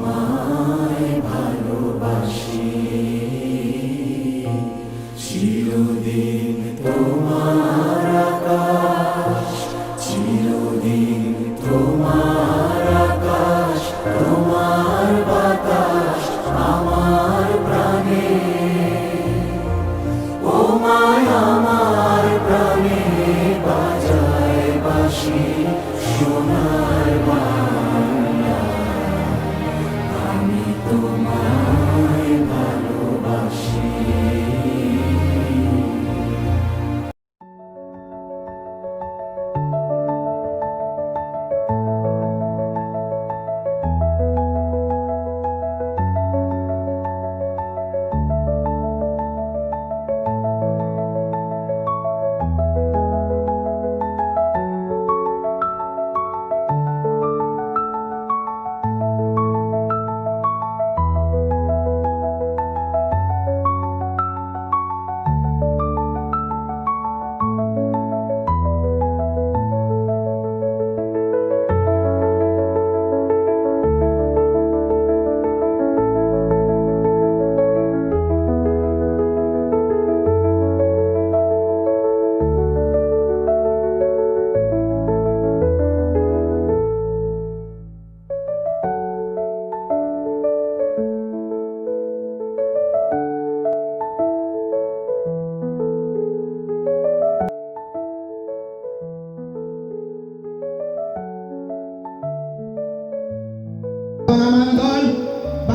my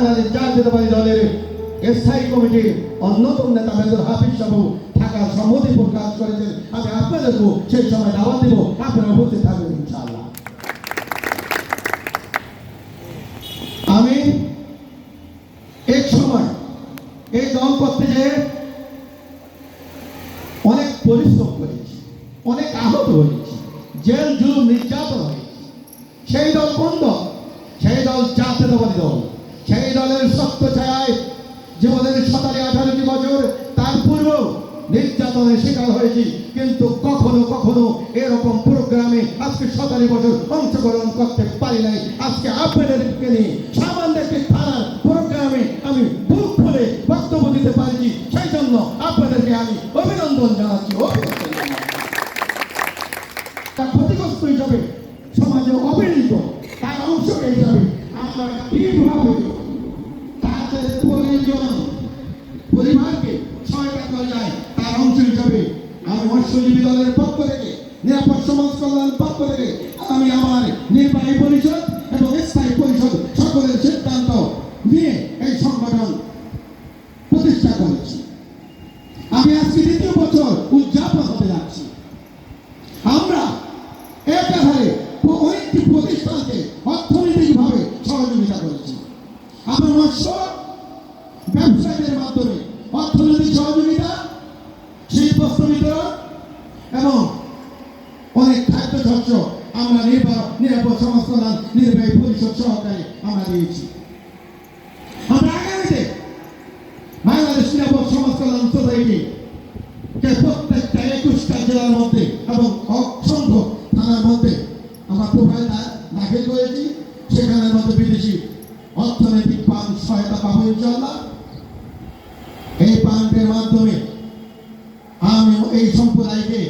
Bangladesh জাতীয়তাবাদী দলের স্থায়ী কমিটির অন্যতম নেতা মেজর হাফিজ সাহু ঢাকা সম্মতি প্রকাশ করেছেন। আমি আপনাদেরকেও সেই সময় দাওয়াত দেব। আপনারা উপস্থিত থাকবেন ইনশাআল্লাহ। আমি এক সময় এই দল করতে যেয়ে অনেক পরিশ্রম করেছি, অনেক আহত হয়েছি, জেল জুলুম নির্যাতন হয়েছি, সেই দল কোন দল? সেই দল জাতীয়তাবাদী দল। সেই দলের শক্ত ছায় জীবনের সাতারে আঠারোটি বছর, তার পূর্ব নির্যাতনের শিকার হয়েছি। কিন্তু কখনো কখনো এরকম প্রোগ্রামে আজকে সতেরো বছর অংশগ্রহণ করতে পারি নাই। আজকে আপনাদেরকে নিয়ে সামান্য একটি থানার প্রোগ্রামে আমি বুক খুলে বক্তব্য দিতে পারছি। সেই জন্য আপনাদেরকে আমি অভিনন্দন জানাচ্ছি। অভিনন্দন। ক্ষতিগ্রস্ত হিসাবে সমাজে অবহেলিত, তার অংশ হিসাবে আমরা কীভাবে আমি মৎস্যজীবী দলের পক্ষ থেকে, নিরাপদ সমাজ কল্যাণ পক্ষ থেকে আমি আমার নির্বাহী পরিষদ এবং স্থায়ী পরিষদ সকলের সিদ্ধান্ত নিয়ে এই সংগঠন প্রতিষ্ঠা করেছি। আমি আজকে দ্বিতীয় বছর উদযাপন হতে যাচ্ছি। আমরা একাধারে অনেকটি প্রতিষ্ঠানকে অর্থনৈতিকভাবে সহযোগিতা করেছি। আমরা মৎস্য আমরা নিরাপদ কল্যাণ নির্বাহী পরিষদ সহকারে আমরা দিয়েছি আমরা আগামীতে বাংলাদেশ নিরাপদ কল্যাণ সোসাইটি প্রত্যেকটা একুশটা জেলার মধ্যে এবং অসংখ্য থানার মধ্যে আমরা প্রোফাইল দাখিল করেছি। সেখানের মধ্যে বিদেশি অর্থনৈতিক পান সহায়তা পাবো ইনশাল্লাহ এই পান্ডের মাধ্যমে আমি এই সম্প্রদায়কে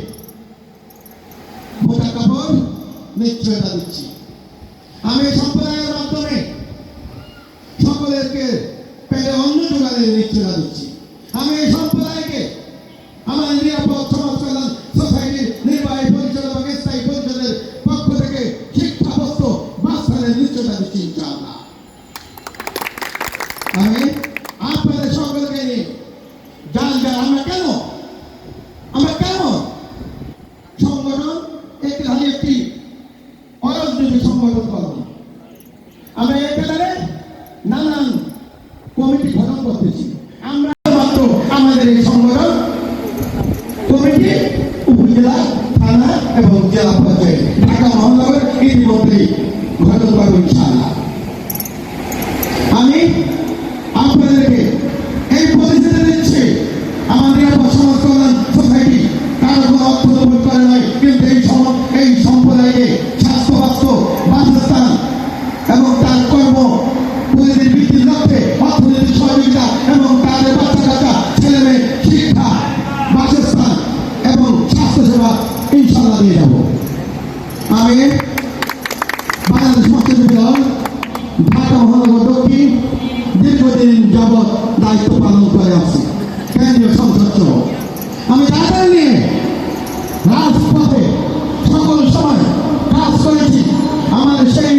নিশ্চয়তা দিচ্ছি। আমি সম্প্রদায়ের মাধ্যমে সকলেরকে পেটে অন্ন যোগানের নিশ্চয়তা দিচ্ছি। আমি এই সম্প্রদায়কে আমার নিরাপদ সমাজ কল্যাণ সোসাইটির নির্বাহী পরিষদ এবং স্থায়ী পরিষদের পক্ষ থেকে শিক্ষা বস্ত্র বাস্তানের নিশ্চয়তা দিচ্ছি, ইনশাআল্লাহ। আমি আপনাদের সকলকে নিয়ে যান যান আমরা কেন আমরা কেন সংগঠন একটি খালি একটি অরাজনৈতিক সংগঠন করব না। আমরা এখানে নানান কমিটি গঠন করতেছি। ঢাকা মহানগর দক্ষিণ দীর্ঘদিন যাবৎ দায়িত্ব পালন করে আসছি কেন্দ্রীয় সংসদ সহ। আমি তাদের নিয়ে রাজপথে সকল সময় কাজ করেছি। আমার সেই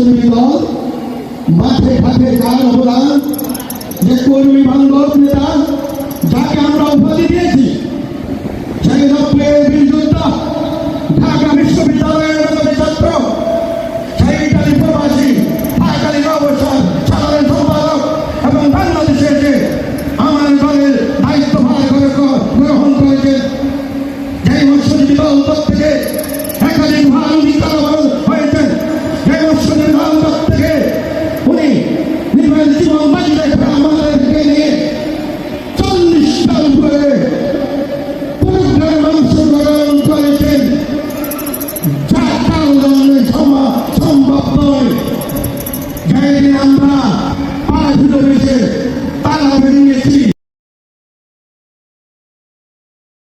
মৎস্যজীবী দল, মাঠে ঘাটে যার অবদান, যে কর্মী বান্ধব নেতা, যাকে আমরা উপাধি দিয়েছি, সেই লক্ষ্যে বীর যোদ্ধা, ঢাকা বিশ্ববিদ্যালয়ের মেধাবী ছাত্র, সেই কালী প্রবাসী ঢাকালী অবসর সাধারণ সম্পাদক এবং বাংলাদেশের যে আমার দলের দায়িত্ব ভার করে গ্রহণ করেছে যেই মৎস্যজীবী দল থেকে একাধিক ভারতী হয়েছেন যে